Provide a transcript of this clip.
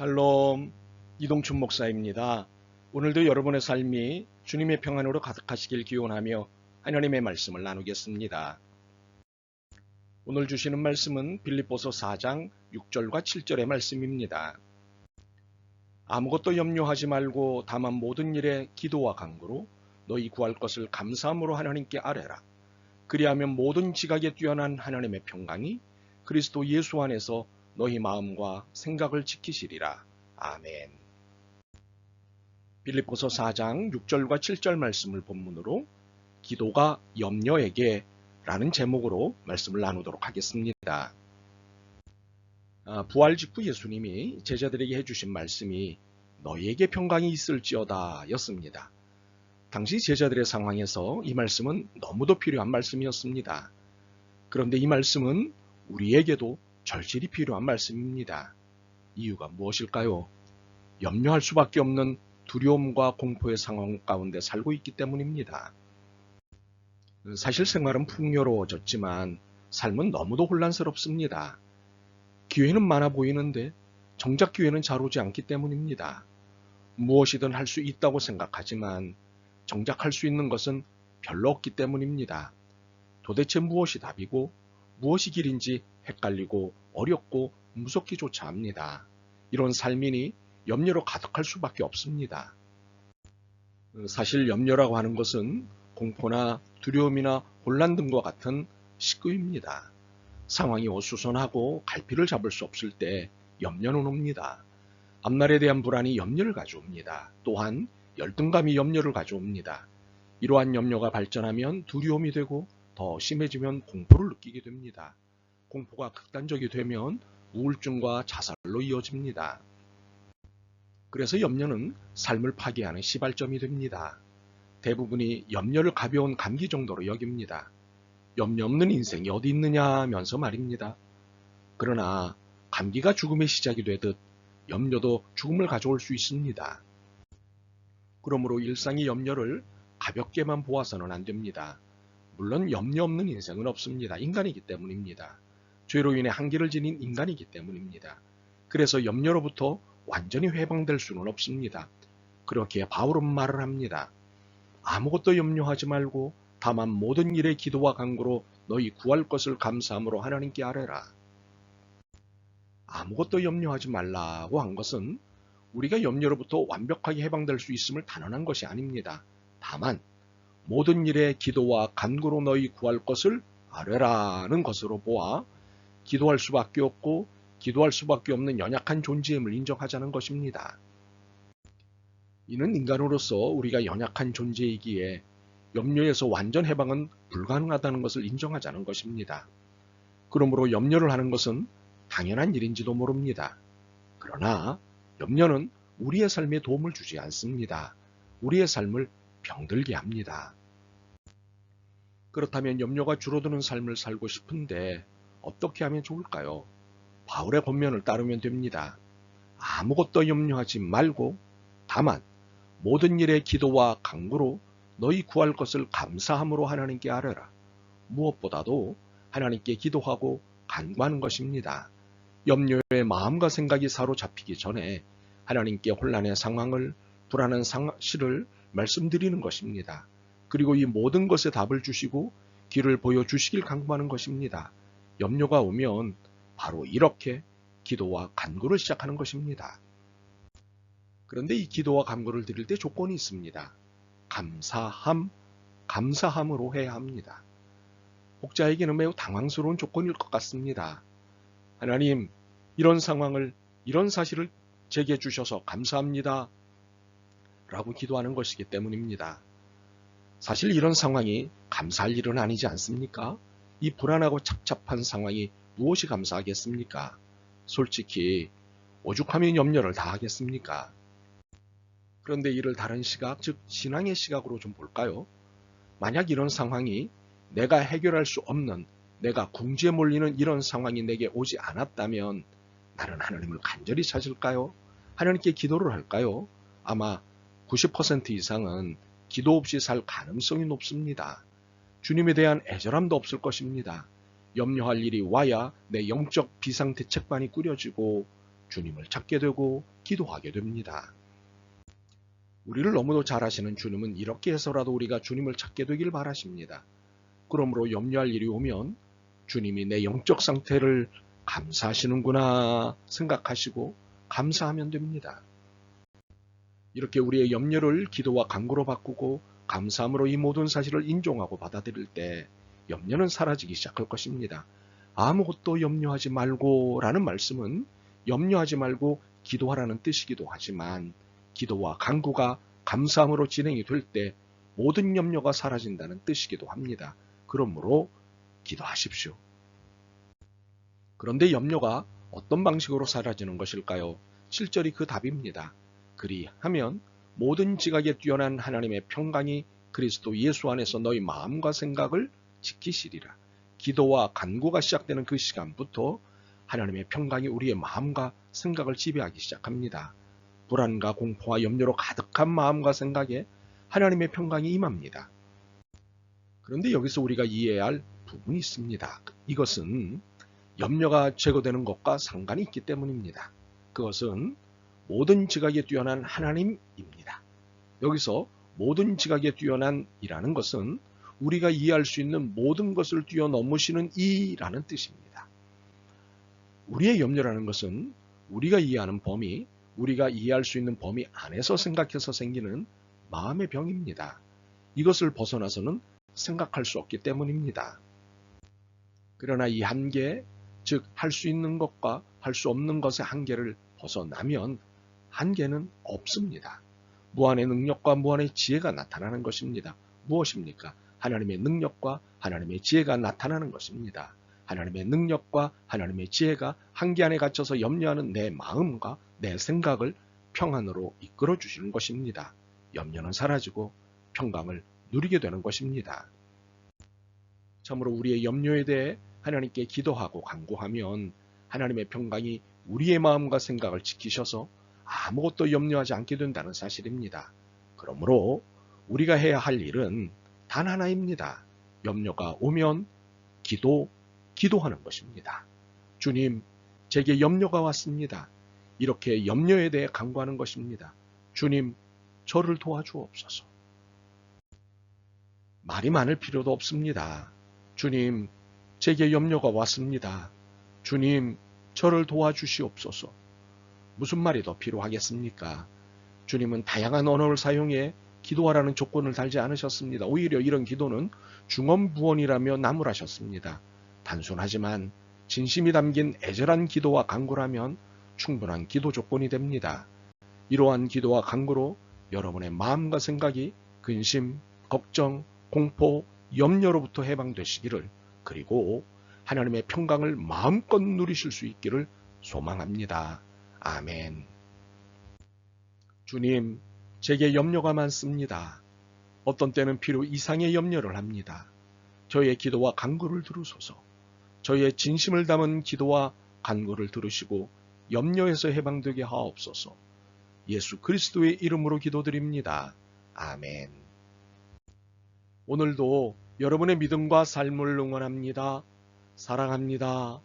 샬롬 이동춘 목사입니다. 오늘도 여러분의 삶이 주님의 평안으로 가득하시길 기원하며 하나님의 말씀을 나누겠습니다. 오늘 주시는 말씀은 빌립보서 4장 6절과 7절의 말씀입니다. 아무것도 염려하지 말고 다만 모든 일에 기도와 간구로 너희 구할 것을 감사함으로 하나님께 아뢰라. 그리하면 모든 지각에 뛰어난 하나님의 평강이 그리스도 예수 안에서 너희 마음과 생각을 지키시리라. 아멘. 빌립보서 4장 6절과 7절 말씀을 본문으로 기도가 염려에게 라는 제목으로 말씀을 나누도록 하겠습니다. 아, 부활 직후 예수님이 제자들에게 해주신 말씀이 너희에게 평강이 있을지어다 였습니다. 당시 제자들의 상황에서 이 말씀은 너무도 필요한 말씀이었습니다. 그런데 이 말씀은 우리에게도 절실히 필요한 말씀입니다. 이유가 무엇일까요? 염려할 수밖에 없는 두려움과 공포의 상황 가운데 살고 있기 때문입니다. 사실 생활은 풍요로워졌지만 삶은 너무도 혼란스럽습니다. 기회는 많아 보이는데 정작 기회는 잘 오지 않기 때문입니다. 무엇이든 할 수 있다고 생각하지만 정작 할 수 있는 것은 별로 없기 때문입니다. 도대체 무엇이 답이고 무엇이 길인지 헷갈리고 어렵고 무섭기조차 합니다. 이런 삶이니 염려로 가득할 수밖에 없습니다. 사실 염려라고 하는 것은 공포나 두려움이나 혼란 등과 같은 식구입니다. 상황이 어수선하고 갈피를 잡을 수 없을 때 염려는 옵니다. 앞날에 대한 불안이 염려를 가져옵니다. 또한 열등감이 염려를 가져옵니다. 이러한 염려가 발전하면 두려움이 되고 더 심해지면 공포를 느끼게 됩니다. 공포가 극단적이 되면 우울증과 자살로 이어집니다. 그래서 염려는 삶을 파괴하는 시발점이 됩니다. 대부분이 염려를 가벼운 감기 정도로 여깁니다. 염려 없는 인생이 어디 있느냐 하면서 말입니다. 그러나 감기가 죽음의 시작이 되듯 염려도 죽음을 가져올 수 있습니다. 그러므로 일상의 염려를 가볍게만 보아서는 안 됩니다. 물론 염려 없는 인생은 없습니다. 인간이기 때문입니다. 죄로 인해 한계를 지닌 인간이기 때문입니다. 그래서 염려로부터 완전히 해방될 수는 없습니다. 그렇게 바울은 말을 합니다. 아무것도 염려하지 말고 다만 모든 일에 기도와 간구로 너희 구할 것을 감사함으로 하나님께 아뢰라. 아무것도 염려하지 말라고 한 것은 우리가 염려로부터 완벽하게 해방될 수 있음을 단언한 것이 아닙니다. 다만 모든 일에 기도와 간구로 너희 구할 것을 아뢰라는 것으로 보아 기도할 수밖에 없고 기도할 수밖에 없는 연약한 존재임을 인정하자는 것입니다. 이는 인간으로서 우리가 연약한 존재이기에 염려에서 완전 해방은 불가능하다는 것을 인정하자는 것입니다. 그러므로 염려를 하는 것은 당연한 일인지도 모릅니다. 그러나 염려는 우리의 삶에 도움을 주지 않습니다. 우리의 삶을 병들게 합니다. 그렇다면 염려가 줄어드는 삶을 살고 싶은데 어떻게 하면 좋을까요? 바울의 권면을 따르면 됩니다. 아무것도 염려하지 말고 다만 모든 일에 기도와 강구로 너희 구할 것을 감사함으로 하나님께 아뢰라. 무엇보다도 하나님께 기도하고 간구하는 것입니다. 염려의 마음과 생각이 사로잡히기 전에 하나님께 혼란의 상황을 불안한 상실을 말씀드리는 것입니다. 그리고 이 모든 것에 답을 주시고 길을 보여주시길 강구하는 것입니다. 염려가 오면 바로 이렇게 기도와 간구를 시작하는 것입니다. 그런데 이 기도와 간구를 드릴 때 조건이 있습니다. 감사함, 감사함으로 해야 합니다. 혹자에게는 매우 당황스러운 조건일 것 같습니다. 하나님, 이런 상황을, 이런 사실을 제게 주셔서 감사합니다. 라고 기도하는 것이기 때문입니다. 사실 이런 상황이 감사할 일은 아니지 않습니까? 이 불안하고 착잡한 상황이 무엇이 감사하겠습니까? 솔직히 오죽하면 염려를 다 하겠습니까? 그런데 이를 다른 시각, 즉 신앙의 시각으로 좀 볼까요? 만약 이런 상황이 내가 해결할 수 없는 내가 궁지에 몰리는 이런 상황이 내게 오지 않았다면 나는 하나님을 간절히 찾을까요? 하나님께 기도를 할까요? 아마 90% 이상은 기도 없이 살 가능성이 높습니다. 주님에 대한 애절함도 없을 것입니다. 염려할 일이 와야 내 영적 비상 대책반이 꾸려지고 주님을 찾게 되고 기도하게 됩니다. 우리를 너무도 잘 아시는 주님은 이렇게 해서라도 우리가 주님을 찾게 되길 바라십니다. 그러므로 염려할 일이 오면 주님이 내 영적 상태를 감사하시는구나 생각하시고 감사하면 됩니다. 이렇게 우리의 염려를 기도와 간구로 바꾸고 감사함으로 이 모든 사실을 인정하고 받아들일 때 염려는 사라지기 시작할 것입니다. 아무것도 염려하지 말고 라는 말씀은 염려하지 말고 기도하라는 뜻이기도 하지만 기도와 간구가 감사함으로 진행이 될 때 모든 염려가 사라진다는 뜻이기도 합니다. 그러므로 기도하십시오. 그런데 염려가 어떤 방식으로 사라지는 것일까요? 7절이 그 답입니다. 그리하면 모든 지각에 뛰어난 하나님의 평강이 그리스도 예수 안에서 너희 마음과 생각을 지키시리라. 기도와 간구가 시작되는 그 시간부터 하나님의 평강이 우리의 마음과 생각을 지배하기 시작합니다. 불안과 공포와 염려로 가득한 마음과 생각에 하나님의 평강이 임합니다. 그런데 여기서 우리가 이해해야 할 부분이 있습니다. 이것은 염려가 제거되는 것과 상관이 있기 때문입니다. 그것은 모든 지각에 뛰어난 하나님입니다. 여기서 모든 지각에 뛰어난 이라는 것은 우리가 이해할 수 있는 모든 것을 뛰어넘으시는 이라는 뜻입니다. 우리의 염려라는 것은 우리가 이해하는 범위, 우리가 이해할 수 있는 범위 안에서 생각해서 생기는 마음의 병입니다. 이것을 벗어나서는 생각할 수 없기 때문입니다. 그러나 이 한계, 즉 할 수 있는 것과 할 수 없는 것의 한계를 벗어나면 한계는 없습니다. 무한의 능력과 무한의 지혜가 나타나는 것입니다. 무엇입니까? 하나님의 능력과 하나님의 지혜가 나타나는 것입니다. 하나님의 능력과 하나님의 지혜가 한계 안에 갇혀서 염려하는 내 마음과 내 생각을 평안으로 이끌어 주시는 것입니다. 염려는 사라지고 평강을 누리게 되는 것입니다. 참으로 우리의 염려에 대해 하나님께 기도하고 간구하면 하나님의 평강이 우리의 마음과 생각을 지키셔서 아무것도 염려하지 않게 된다는 사실입니다. 그러므로 우리가 해야 할 일은 단 하나입니다. 염려가 오면 기도, 기도하는 것입니다. 주님, 제게 염려가 왔습니다. 이렇게 염려에 대해 간구하는 것입니다. 주님, 저를 도와주옵소서. 말이 많을 필요도 없습니다. 주님, 제게 염려가 왔습니다. 주님, 저를 도와주시옵소서. 무슨 말이 더 필요하겠습니까? 주님은 다양한 언어를 사용해 기도하라는 조건을 달지 않으셨습니다. 오히려 이런 기도는 중언부언이라며 나무라셨습니다. 단순하지만 진심이 담긴 애절한 기도와 간구라면 충분한 기도 조건이 됩니다. 이러한 기도와 간구로 여러분의 마음과 생각이 근심, 걱정, 공포, 염려로부터 해방되시기를 그리고 하나님의 평강을 마음껏 누리실 수 있기를 소망합니다. 아멘. 주님, 제게 염려가 많습니다. 어떤 때는 필요 이상의 염려를 합니다. 저의 기도와 간구를 들으소서. 저의 진심을 담은 기도와 간구를 들으시고 염려에서 해방되게 하옵소서. 예수 그리스도의 이름으로 기도드립니다. 아멘. 오늘도 여러분의 믿음과 삶을 응원합니다. 사랑합니다.